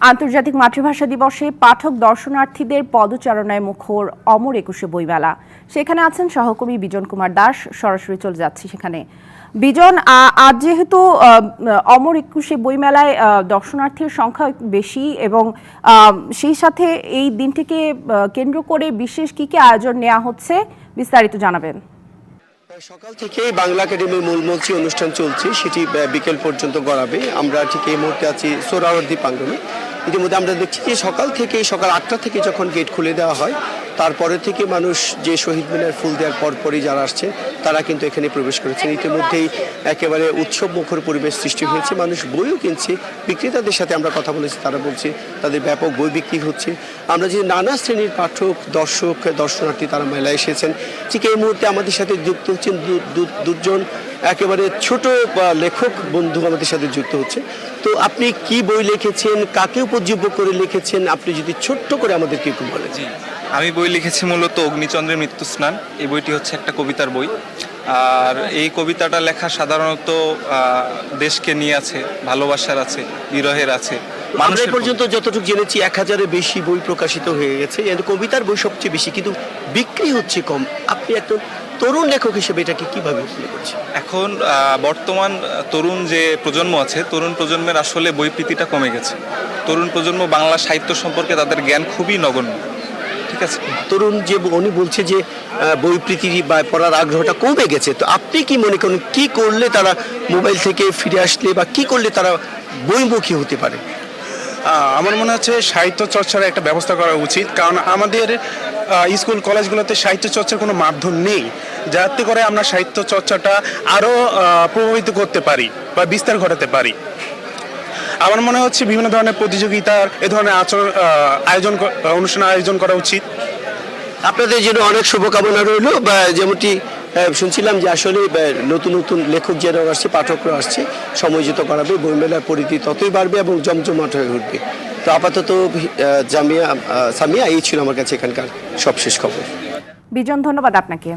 আন্তর্জাতিক মাতৃভাষা দিবসে পাঠক দর্শনার্থীদের পদচারণায় মুখর অমর একুশে বইমেলা। সেখানে আছেন সহকর্মী বিজন কুমার দাস, সরাসরি চলে যাচ্ছি সেখানে। বিজন আজ যেহেতু অমর একুশে বইমেলায় দর্শনার্থীর সংখ্যা বেশি এবং সেই সাথে এই দিনটিকে কেন্দ্র করে বিশেষ কি কি আয়োজন নেওয়া হচ্ছে বিস্তারিত জানাবেন। সকাল থেকেই বাংলা একাডেমির মূলমঞ্চে অনুষ্ঠান চলছে, সেটি বিকেল পর্যন্ত গড়াবে। আমরা ঠিক এই মুহূর্তে আছি সোরাওয়ার্দি প্রাঙ্গণে। ইতিমধ্যে আমরা দেখছি যে সকাল থেকে সকাল আটটা থেকে যখন গেট খুলে দেওয়া হয়, তারপরে থেকে মানুষ যে শহীদ মিনার ফুল দেওয়ার পরপরই যারা আসছে, তারা কিন্তু এখানে প্রবেশ করেছেন। ইতিমধ্যেই একেবারে উৎসব মুখর পরিবেশ সৃষ্টি হয়েছে। মানুষ বইও কিনছে। বিক্রেতাদের সাথে আমরা কথা বলেছি, তারা বলছে তাদের ব্যাপক বই বিক্রি হচ্ছে। আমরা যে নানা শ্রেণির পাঠক, দর্শক, দর্শনার্থী, তারা মেলায় এসেছেন। ঠিক এই মুহূর্তে আমাদের সাথে যুক্ত হচ্ছেন দুজন একেবারে ছোট লেখক বন্ধু আমাদের সাথে যুক্ত হচ্ছে। তো আপনি কি বই লিখেছেন? কাকে উপজীব্য করে লিখেছেন? আপনি যদি ছোট্ট করে আমাদেরকে একটু বলেন। জি আমি বই লিখেছি মূলত অগ্নিচন্দ্রের মৃত্যু স্নান। এই বইটি হচ্ছে একটা কবিতার বই। আর এই কবিতাটা লেখা সাধারণত দেশকে নিয়ে আছে ভালোবাসার আছে বিরহের আছে আমরা মানুষের পর্যন্ত যতটুকু জেনেছি এক হাজারের বেশি বই প্রকাশিত হয়ে গেছে। এর কবিতার বই সবচেয়ে বেশি। কিন্তু বিক্রি হচ্ছে কম। আপনি একজন তরুণ লেখক হিসেবে এটাকে কীভাবে মনে করছেন এখন বর্তমান তরুণ যে প্রজন্ম আছে তরুণ প্রজন্মের আসলে বই প্রীতিটা কমে গেছে। তরুণ প্রজন্ম বাংলা সাহিত্য সম্পর্কে তাদের জ্ঞান খুবই নগণ্য। ঠিক আছে? তরুণ যে উনি বলছে যে বই প্রীতি বা পড়ার আগ্রহটা কমে গেছে তো আপনি কি মনে করেন কি করলে তারা মোবাইল থেকে ফিরে আসলে বা কি করলে তারা বইমুখী হতে পারে? আমার মনে হচ্ছে সাহিত্য চর্চার একটা ব্যবস্থা করা উচিত কারণ আমাদের স্কুল, কলেজগুলোতে সাহিত্য চর্চার কোনো মাধ্যম নেই। যাতে করে আমরা সাহিত্য চর্চাটা আরও প্রভাবিত করতে পারি বা বিস্তার ঘটাতে পারি। আমার মনে হচ্ছে বিভিন্ন ধরনের প্রতিযোগিতার, এ ধরনের আচরণ আয়োজন অনুষ্ঠান আয়োজন করা উচিত। আপনাদের জন্য অনেক শুভকামনা রইল। বা যেমনটি শুনছিলাম যে আসলে নতুন নতুন লেখক যারা আসছে, পাঠকরা আসছে সময়োজিত করাবে, বইমেলার পরিধি ততই বাড়বে এবং জমজমাট হয়ে উঠবে। তো আপাতত জামিয়া সামিয়া এই ছিল আমার কাছে এখানকার সবশেষ খবর। বিজন ধন্যবাদ আপনাকে।